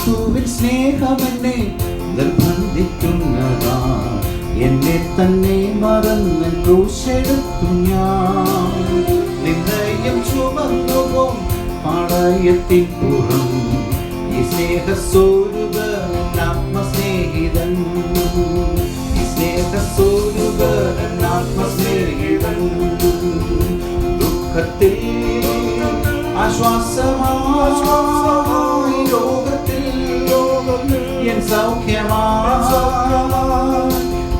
സ്നേഹമെന്നെ നിർബന്ധിക്കുന്നതാ. എന്നെ തന്നെ മറന്ന് ക്രൂശെടുത്തു ഞാൻ. നിന്നയം ചുമന്നുപോം പാളയത്തിൻ പുറം. ഈ സ്നേഹസ്വരൂപൻ ആത്മസ്നേഹിതൻ. ഈ സ്നേഹസ്വരൂപൻ ആത്മസ്നേഹിതൻ. ദുഃഖത്തിൽ ആശ്വാസമായി എൻ സൗഖ്യമായി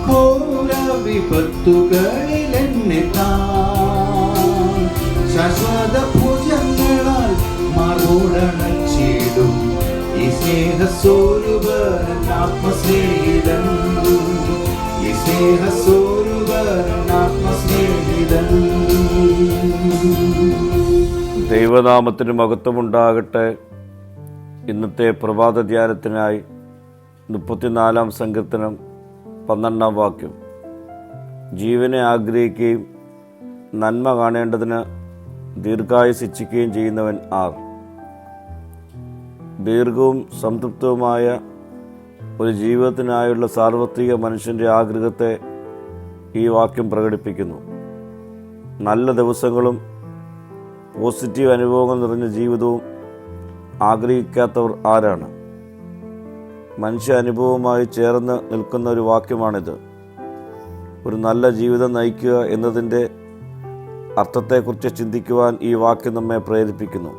ഘോര വിപത്തുകളിൽ എന്നെ ശാശ്വത ഭുജങ്ങളാൽ മറുടണച്ചിടും ഈ സ്നേഹസ്വരൂപൻ ആത്മസ്നേഹിതൻ ഈ സ്നേഹസ്വരൂപൻ ആത്മസ്നേഹിതൻ ദൈവനാമത്തിന് മഹത്വമുണ്ടാകട്ടെ. ഇന്നത്തെ പ്രഭാത ധ്യാനത്തിനായി മുപ്പത്തിനാലാം സങ്കീർത്തനം പന്ത്രണ്ടാം വാക്യം. ജീവനെ ആഗ്രഹിക്കുകയും നന്മ കാണേണ്ടതിന് ദീർഘായുസ് ഇച്ഛിക്കുകയും ചെയ്യുന്നവൻ ആർ. ദീർഘവും സംതൃപ്തവുമായ ഒരു ജീവിതത്തിനായുള്ള സാർവത്രിക മനുഷ്യന്റെ ആഗ്രഹത്തെ ഈ വാക്യം പ്രകടിപ്പിക്കുന്നു. നല്ല ദിവസങ്ങളും പോസിറ്റീവ് അനുഭവങ്ങൾ നിറഞ്ഞ ജീവിതവും ആഗ്രഹിക്കാത്തവർ ആരാണ്? മനുഷ്യ അനുഭവവുമായി ചേർന്ന് നിൽക്കുന്ന ഒരു വാക്യമാണിത്. ഒരു നല്ല ജീവിതം നയിക്കുക എന്നതിന്റെ അർത്ഥത്തെക്കുറിച്ച് ചിന്തിക്കുവാൻ ഈ വാക്യം നമ്മെ പ്രേരിപ്പിക്കുന്നു.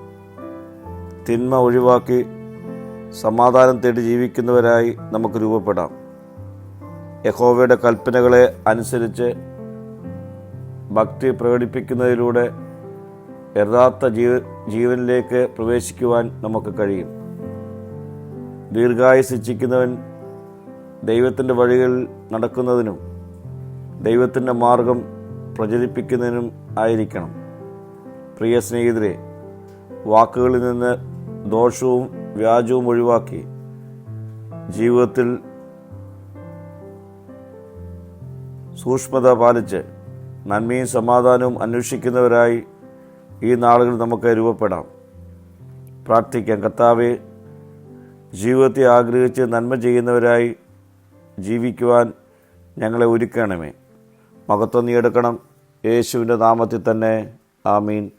തിന്മ ഒഴിവാക്കി സമാധാനം തേടി ജീവിക്കുന്നവരായി നമുക്ക് രൂപപ്പെടാം. യഹോവയുടെ കൽപ്പനകളെ അനുസരിച്ച് ഭക്തി പ്രകടിപ്പിക്കുന്നതിലൂടെ യഥാർത്ഥ ജീവ ജീവനിലേക്ക് പ്രവേശിക്കുവാൻ നമുക്ക് കഴിയും. ദീർഘായുസ് ഇച്ഛിക്കുന്നവൻ ദൈവത്തിന്റെ വഴികളിൽ നടക്കുന്നതിനും ദൈവത്തിന്റെ മാർഗം പ്രചരിപ്പിക്കുന്നതിനും ആയിരിക്കണം. പ്രിയ സ്നേഹിതരെ വാക്കുകളിൽ നിന്ന് ദോഷവും വ്യാജവും ഒഴിവാക്കി ജീവിതത്തിൽ സൂക്ഷ്മത പാലിച്ച് നന്മയും സമാധാനവും അന്വേഷിക്കുന്നവരായി ഈ നാളുകൾ നമുക്ക് രൂപപ്പെടാം. പ്രാർത്ഥിക്കാം കർത്താവെ ജീവിതത്തെ ആഗ്രഹിച്ച് നന്മ ചെയ്യുന്നവരായി ജീവിക്കുവാൻ ഞങ്ങളെ ഒരുക്കണമേ. മഹത്വം നീ എടുക്കണം. യേശുവിന്റെ നാമത്തിൽ തന്നെ. ആമീൻ.